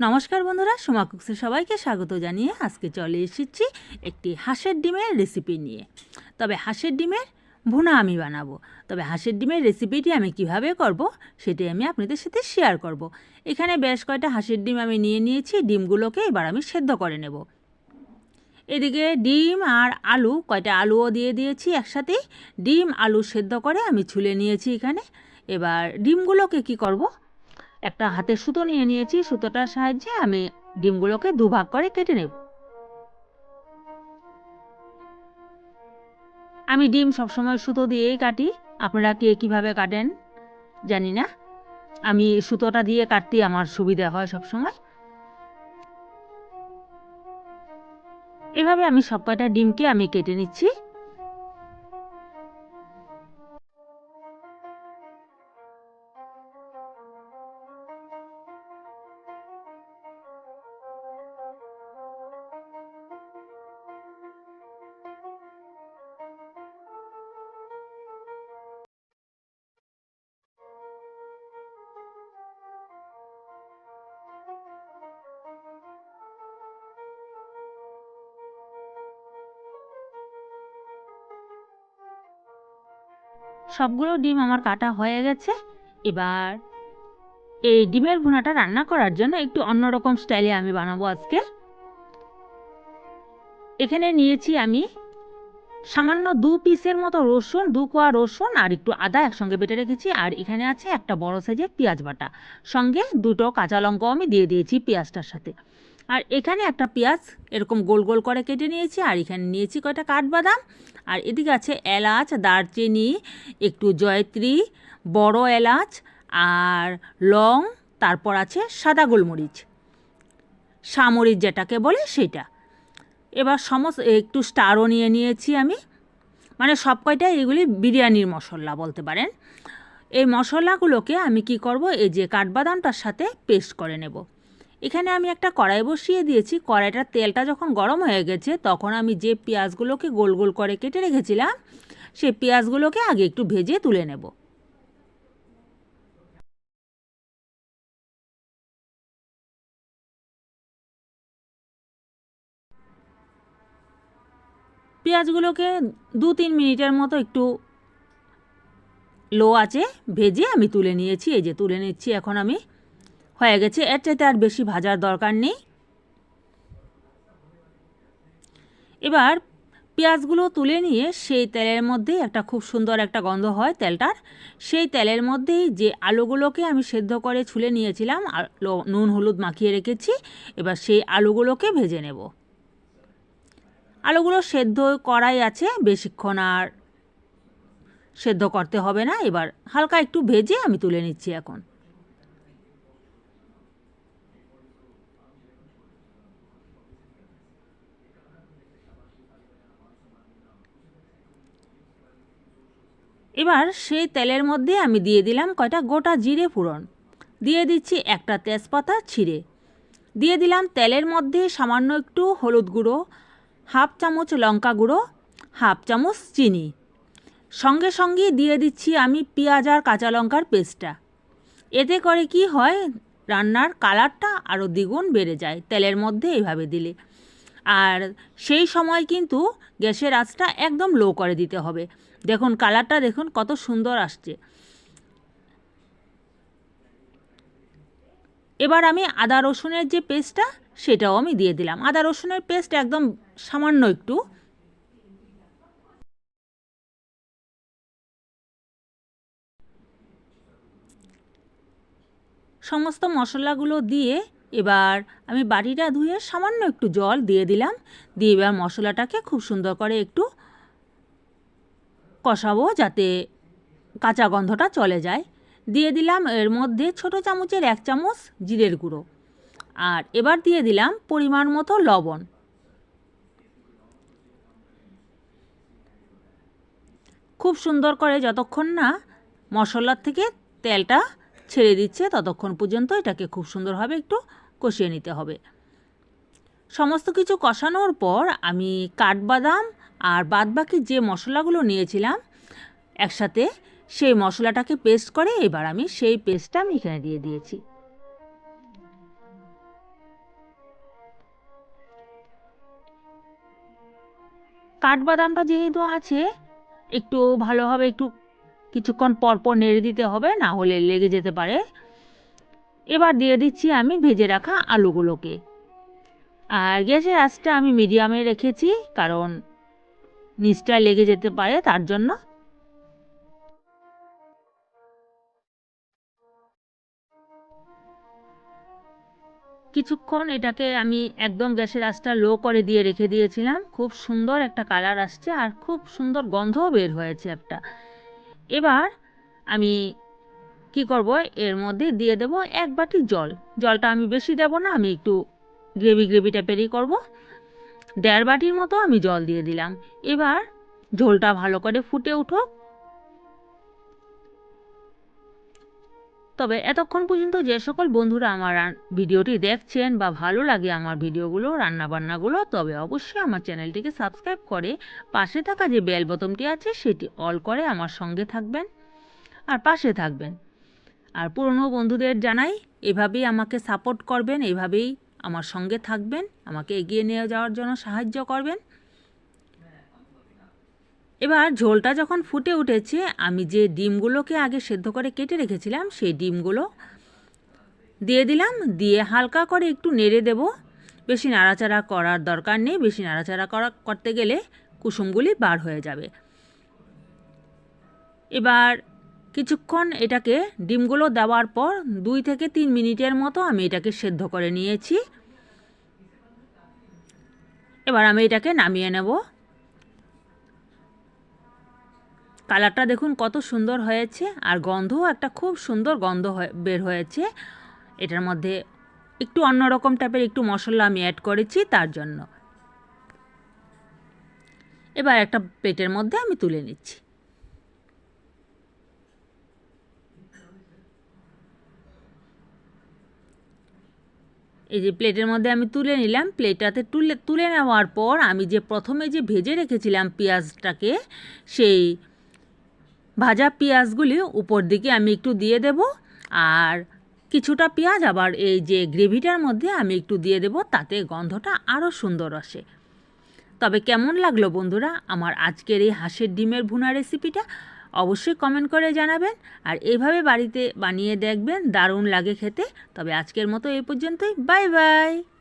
নমস্কার বন্ধুরা, সোমা কুকসে সবাইকে স্বাগত জানিয়ে আজকে চলে এসেছি একটি হাঁসের ডিমের রেসিপি নিয়ে। তবে হাঁসের ডিমের ভুনা আমি বানাবো, তবে হাঁসের ডিমের রেসিপিটি আমি কীভাবে করব সেটি আমি আপনাদের সাথে শেয়ার করব। এখানে বেশ কয়টা হাঁসের ডিম আমি নিয়ে নিয়েছি, ডিমগুলোকে এবার আমি সেদ্ধ করে নেব। এদিকে ডিম আর আলু, কয়টা আলুও দিয়ে দিয়েছি একসাথেই ডিম, আলু সেদ্ধ করে আমি ছুলে নিয়েছি এখানে। এবার ডিমগুলোকে কি করব? একটা হাতের সুতো নিয়ে নিয়েছি, সুতোটার সাহায্যে আমি ডিমগুলোকে দুভাগ করে কেটে নেব। আমি ডিম সবসময় সুতো দিয়েই কাটি। আপনারা কে কীভাবে কাটেন জানি না। আমি সুতোটা দিয়ে কাটতে আমার সুবিধা হয় সবসময়। এভাবে আমি সব কয়টা ডিমকে আমি কেটে নিচ্ছি। সবগুলো ডিম আমার কাটা হয়ে গেছে। এবার এই ডিমের ভুনাটা রান্না করার জন্য একটু অন্যরকম স্টাইলে আমি বানাবো আজকে। এখানে নিয়েছি আমি সামান্য দু পিসের মতো রসুন, দু কোয়া রসুন আর একটু আদা একসঙ্গে বেটে রেখেছি। আর এখানে আছে একটা বড় সাইজের পেঁয়াজ বাটা। সঙ্গে দুটো কাঁচা লঙ্কাও আমি দিয়ে দিয়েছি পেঁয়াজটার সাথে। আর এখানে একটা পেঁয়াজ এরকম গোল গোল করে কেটে নিয়েছি। আর এখানে নিয়েছি কয়টা কাঠবাদাম। আর এদিকে আছে এলাচ, দারচিনি, একটু জয়ত্রী, বড় এলাচ আর লং, তারপর আছে সাদা গোলমরিচ। সামরিচ যেটাকে বলে সেটা। এবার সমস্ত, একটু স্টারও নিয়ে নিয়েছি আমি। মানে সব কয়টা এগুলি বিরিয়ানির মশলা বলতে পারেন। এই মশলাগুলোকে আমি কি করব, এই যে কাঠবাদামটার সাথে পেস্ট করে নেব। এখানে আমি একটা কড়াই বসিয়ে দিয়েছি। কড়াইটার তেলটা যখন গরম হয়ে গেছে, তখন আমি যে পেঁয়াজগুলোকে গোল গোল করে কেটে রেখেছিলাম সেই পেঁয়াজগুলোকে আগে একটু ভেজে তুলে নেব। পেঁয়াজগুলোকে দু তিন মিনিটের মতো একটু লো আছে ভেজে আমি তুলে নিয়েছি। এই যে তুলে নিচ্ছি, এখন আমি হয়ে গেছে, এর চাইতে আর বেশি ভাজার দরকার নেই। এবার পেঁয়াজগুলো তুলে নিয়ে সেই তেলের মধ্যেই একটা খুব সুন্দর একটা গন্ধ হয় তেলটার। সেই তেলের মধ্যেই যে আলুগুলোকে আমি সেদ্ধ করে ছুলে নিয়েছিলাম নুন, হলুদ মাখিয়ে রেখেছি, এবার সেই আলুগুলোকে ভেজে নেব। আলুগুলো সেদ্ধ করাই আছে, বেশিক্ষণ আর সেদ্ধ করতে হবে না। এবার হালকা একটু ভেজে আমি তুলে নিচ্ছি এখন। এবার সেই তেলের মধ্যে আমি দিয়ে দিলাম কয়টা গোটা জিরে ফোড়ন। দিয়ে দিচ্ছি একটা তেজপাতা, ছিঁড়ে। দিয়ে দিলাম তেলের মধ্যে সামান্য একটু হলুদ গুঁড়ো, হাফ চামচ লঙ্কা গুঁড়ো, হাফ চামচ চিনি। সঙ্গে সঙ্গে দিয়ে দিচ্ছি আমি পেঁয়াজ আর কাঁচা লঙ্কার পেস্টটা। এতে করে কি হয়, রান্নার কালারটা আরও দ্বিগুণ বেড়ে যায় তেলের মধ্যে এইভাবে দিলে। আর সেই সময় কিন্তু গ্যাসের আঁচটা একদম লো করে দিতে হবে। দেখুন কালারটা দেখুন, কত সুন্দর আসছে। এবার আমি আদা রসুনের যে পেস্টটা সেটাও আমি দিয়ে দিলাম। আদা রসুনের পেস্ট একদম সামান্য একটু। সমস্ত মশলাগুলো দিয়ে এবার আমি বাটিটা ধুয়ে সামান্য একটু জল দিয়ে দিলাম। দিয়ে এবার মশলাটাকে খুব সুন্দর করে একটু কষাবো যাতে কাঁচা গন্ধটা চলে যায়। দিয়ে দিলাম এর মধ্যে ছোট চামচের এক চামচ জিরের গুঁড়ো। আর এবার দিয়ে দিলাম পরিমাণ মতো লবণ। খুব সুন্দর করে যতক্ষণ না মশলার থেকে তেলটা ছেড়ে দিচ্ছে, ততক্ষণ পর্যন্ত এটাকে খুব সুন্দরভাবে একটু কষিয়ে নিতে হবে। সমস্ত কিছু কষানোর পর আমি কাঠবাদাম আর বাদবাকি যে মশলাগুলো নিয়েছিলাম একসাথে, সেই মশলাটাকে পেস্ট করে এবার আমি সেই পেস্টটা আমি এখানে দিয়ে দিয়েছি। কাঠবাদামটা যেহেতু আছে, একটু ভালোভাবে একটু কিছুক্ষণ পরপর নেড়ে দিতে হবে, না হলে লেগে যেতে পারে। এবার দিয়ে দিচ্ছি আমি ভেজে রাখা আলুগুলোকে। আর গ্যাসের আঁচটা আমি মিডিয়ামে রেখেছি, কারণ নিচটা লেগে যেতে পারে, তার জন্য। কিছুক্ষণ এটাকে আমি একদম গ্যাসের আঁচটা লো করে দিয়ে রেখে দিয়েছিলাম। খুব সুন্দর একটা কালার আসছে আর খুব সুন্দর গন্ধও বের হয়েছে একটা। এবার আমি কি করব? এর মধ্যে দিয়ে দেব এক বাটি জল। জলটা আমি বেশি দেব না, আমি একটু গ্রেভি গ্রেভি টাইপেরই করব। দেড় বাটির মতো আমি জল দিয়ে দিলাম। এবার ঝোলটা ভালো করে ফুটে উঠুক। তবে এতক্ষণ পর্যন্ত যে সকল বন্ধুরা আমার ভিডিওটি দেখছেন বা ভালো লাগে আমার ভিডিওগুলো, রান্নাবান্নাগুলো, তবে অবশ্যই আমার চ্যানেলটিকে সাবস্ক্রাইব করে পাশে থাকা যে বেল বোতামটি আছে, সেটি অল করে আমার সঙ্গে থাকবেন। আর পাশে থাকবেন। আর পুরনো বন্ধুদের জানাই, এভাবেই আমাকে সাপোর্ট করবেন, এভাবেই আমার সঙ্গে থাকবেন, আমাকে এগিয়ে নিয়ে যাওয়ার জন্য সাহায্য করবেন। এবার ঝোলটা যখন ফুটে উঠেছে, আমি যে ডিমগুলোকে আগে সেদ্ধ করে কেটে রেখেছিলাম, সেই ডিমগুলো দিয়ে দিলাম, দিয়ে হালকা করে একটু নেড়ে দেব। বেশি নাড়াচাড়া করার দরকার নেই, বেশি নাড়াচাড়া করা করতে গেলে কুসুমগুলি বার হয়ে যাবে। এবার কিছুক্ষণ এটাকে ডিমগুলো দেওয়ার পর দুই থেকে তিন মিনিটের মতো আমি এটাকে সেদ্ধ করে নিয়েছি। এবার আমি এটাকে নামিয়ে নেব। কালারটা দেখুন কত সুন্দর হয়েছে আর গন্ধও একটা খুব সুন্দর গন্ধ বের হয়েছে। এটার মধ্যে একটু অন্যরকম টাইপের একটু মশলা আমি অ্যাড করেছি তার জন্য। এবার একটা প্লেটের মধ্যে আমি তুলে নিচ্ছি। এই যে প্লেটের মধ্যে আমি তুলে নিলাম। প্লেটটাতে তুলে তুলে নেওয়ার পর আমি যে প্রথমে যে ভেজে রেখেছিলাম পেঁয়াজটাকে, সেই ভাজা পেঁয়াজগুলি উপর দিকে আমি একটু দিয়ে দেব। আর কিছুটা পেঁয়াজ আবার এই যে গ্রেভিটার মধ্যে আমি একটু দিয়ে দেব, তাতে গন্ধটা আরও সুন্দর আসে। তবে কেমন লাগল বন্ধুরা, আমার আজকের এই হাঁসের ডিমের ভুনা রেসিপিটা অবশ্যই কমেন্ট করে জানাবেন। আর এভাবে বাড়িতে বানিয়ে দেখবেন, দারুণ লাগে খেতে। তবে আজকের মতো এই পর্যন্তই। Bye bye